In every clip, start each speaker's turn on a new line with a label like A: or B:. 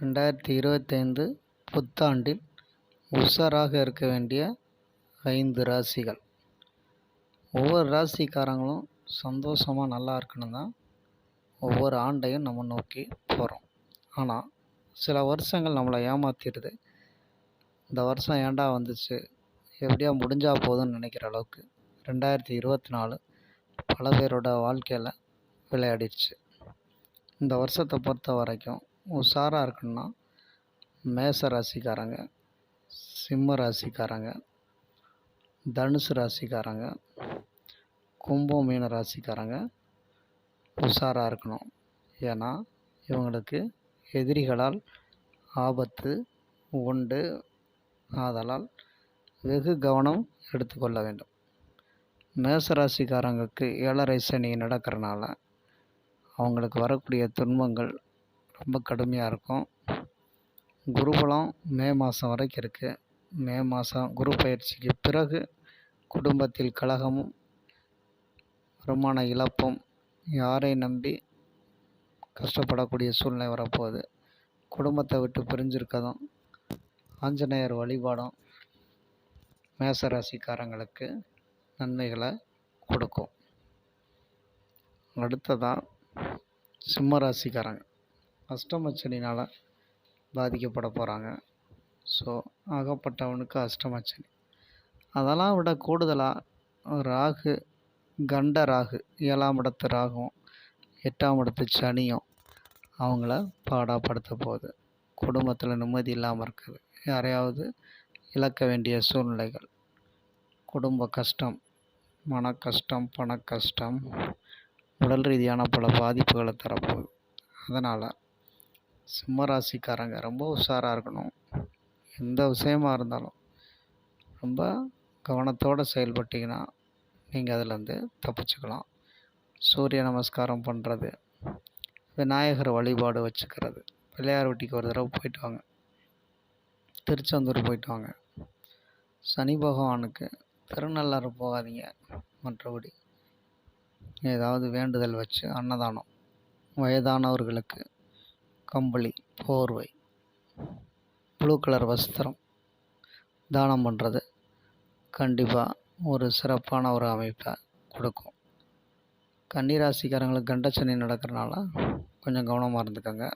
A: ரெண்டாயிரத்தி இருபத்தைந்து புத்தாண்டில் உஷாராக இருக்க வேண்டிய ஐந்து ராசிகள். ஒவ்வொரு ராசிக்காரங்களும் சந்தோஷமாக நல்லா இருக்கணும் தான் ஒவ்வொரு ஆண்டையும் நம்ம நோக்கி போகிறோம் ஆனால் சில வருஷங்கள் நம்மளை ஏமாற்றிடுது இந்த வருஷம் ஏன்டா வந்துச்சு? எப்படியா முடிஞ்சால் போதும்னு நினைக்கிற அளவுக்கு ரெண்டாயிரத்தி இருபத்தி நாலு பல பேரோட வாழ்க்கையில் விளையாடிடுச்சு. இந்த வருஷத்தை பொறுத்த வரைக்கும் உஷாராக இருக்கணும்னா மேச ராசிக்காரங்க சிம்ம ராசிக்காரங்க தனுசு ராசிக்காரங்க கும்பம் மீன ராசிக்காரங்க உஷாராக இருக்கணும். ஏன்னா இவங்களுக்கு எதிரிகளால் ஆபத்து உண்டு. ஆதலால் வெகு கவனம் எடுத்துக்கொள்ள வேண்டும். மேசராசிக்காரங்களுக்கு ஏழரை சனி நடக்கிறனால அவங்களுக்கு வரக்கூடிய துன்பங்கள் ரொம்ப கடுமையாக இருக்கும். குருபலம் மே மாதம் வரைக்கும் இருக்குது மே மாதம் குரு பயிற்சிக்கு பிறகு குடும்பத்தில் கலகமும் வருமான இழப்பும் யாரை நம்பி கஷ்டப்படக்கூடிய சூழ்நிலை வரப்போகுது. குடும்பத்தை விட்டு பிரிஞ்சிருக்கதும் ஆஞ்சநேயர் வழிபாடும் மேசராசிக்காரங்களுக்கு நன்மைகளை கொடுக்கும். அடுத்ததாக சிம்ம ராசிக்காரங்க. அஷ்டமச்சனினால் பாதிக்கப்பட போகிறாங்க ஸோ ஆகப்பட்டவனுக்கு அஷ்டமச்சனி அதெல்லாம் விட கூடுதலாக ராகு கண்ட ராகு ஏழாம் இடத்து ராகும் எட்டாம் இடத்து சனியும் அவங்கள பாடாப்படுத்த போகுது. குடும்பத்தில் நிம்மதி இல்லாமல் இருக்குது. யாரையாவது இழக்க வேண்டிய சூழ்நிலைகள். குடும்ப கஷ்டம் மன கஷ்டம் பண கஷ்டம் உடல் ரீதியான பல பாதிப்புகளை தரப்போகுது. அதனால் சிம்மராசிக்காரங்க ரொம்ப உஷாராக இருக்கணும். எந்த விஷயமா இருந்தாலும். ரொம்ப கவனத்தோடு செயல்பட்டிங்கன்னா நீங்கள் அதிலேருந்து தப்பிச்சுக்கலாம். சூரிய நமஸ்காரம் பண்ணுறது விநாயகர் வழிபாடு வச்சுக்கிறது. பிள்ளையார் வீட்டுக்கு ஒரு தடவை போயிட்டு வாங்க. திருச்செந்தூர் போயிட்டு வாங்க. சனி பகவானுக்கு திருநள்ளாறு போகாதீங்க. மற்றபடி ஏதாவது வேண்டுதல் வச்சு அன்னதானம். வயதானவர்களுக்கு கம்பளி போர்வை ப்ளூ கலர் வஸ்திரம் தானம் பண்ணுறது கண்டிப்பாக ஒரு சிறப்பான ஒரு அமைப்பை கொடுக்கும். கன்னிராசிக்காரங்களுக்கு கண்டச்சனி நடக்கிறனால கொஞ்சம் கவனமாக இருந்துக்கோங்க.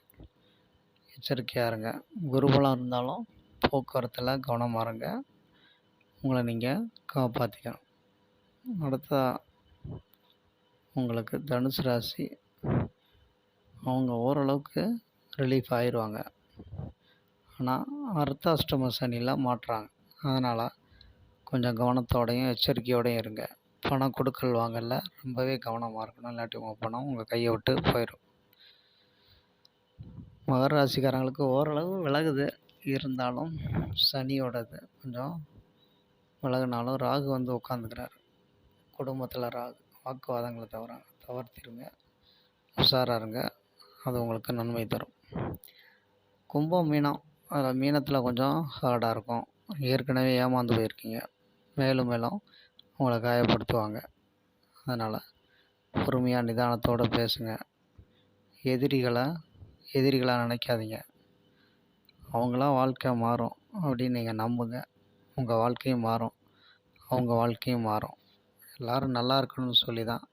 A: எச்சரிக்கையாக இருங்க. குருபலம் இருந்தாலும் போக்குவரத்தில் கவனமாக இருங்க. உங்களை நீங்கள் காப்பாற்றிக்கணும் அடுத்ததாக உங்களுக்கு தனுசு ராசி அவங்க ஓரளவுக்கு ரிலீஃப் ஆயிடுவாங்க ஆனால் அர்த்தாஷ்டம சனிலாம் மாட்டுறாங்க அதனால் கொஞ்சம் கவனத்தோடையும் எச்சரிக்கையோடையும் இருங்க. பணம் கொடுக்கல் வாங்கல ரொம்பவே கவனமாக இருக்கணும். இல்லாட்டி உங்கள் பணம் உங்கள் கையை விட்டு போயிடும் மகர ராசிக்காரங்களுக்கு ஓரளவு விலகுது. இருந்தாலும் சனியோடது கொஞ்சம் விலகுனாலும் ராகு வந்து உட்காந்துக்கிறார் குடும்பத்தில் ராகு வாக்குவாதங்களை தவிர தவிர்த்திருங்க. உஷாராக இருங்க. அது உங்களுக்கு நன்மை தரும். கும்பம் மீனம். அதில் மீனத்தில் கொஞ்சம் ஹார்டாக இருக்கும். ஏற்கனவே ஏமாந்து போயிருக்கீங்க. மேலும் மேலும் உங்களை காயப்படுத்துவாங்க. அதனால் பொறுமையாக நிதானத்தோடு பேசுங்க. எதிரிகளை எதிரிகளாக நினைக்காதீங்க. அவங்களாம் வாழ்க்கை மாறும் அப்படின்னு நீங்கள் நம்புங்க. உங்கள் வாழ்க்கையும் மாறும். அவங்க வாழ்க்கையும் மாறும். எல்லோரும் நல்லா இருக்கணும்னு சொல்லி தான்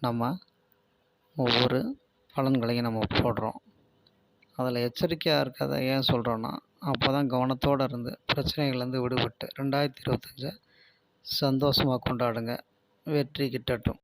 A: நம்ம ஒவ்வொரு பலன்களையும் நம்ம போடுறோம். அதில் எச்சரிக்கையாக இருக்கிறத ஏன் சொல்கிறோன்னா அப்போ தான் கவனத்தோடு இருந்து பிரச்சனைகள்லேருந்து விடுபட்டு ரெண்டாயிரத்தி இருபத்தஞ்ச சந்தோஷமாக கொண்டாடுங்க. வெற்றி கிட்டட்டும்.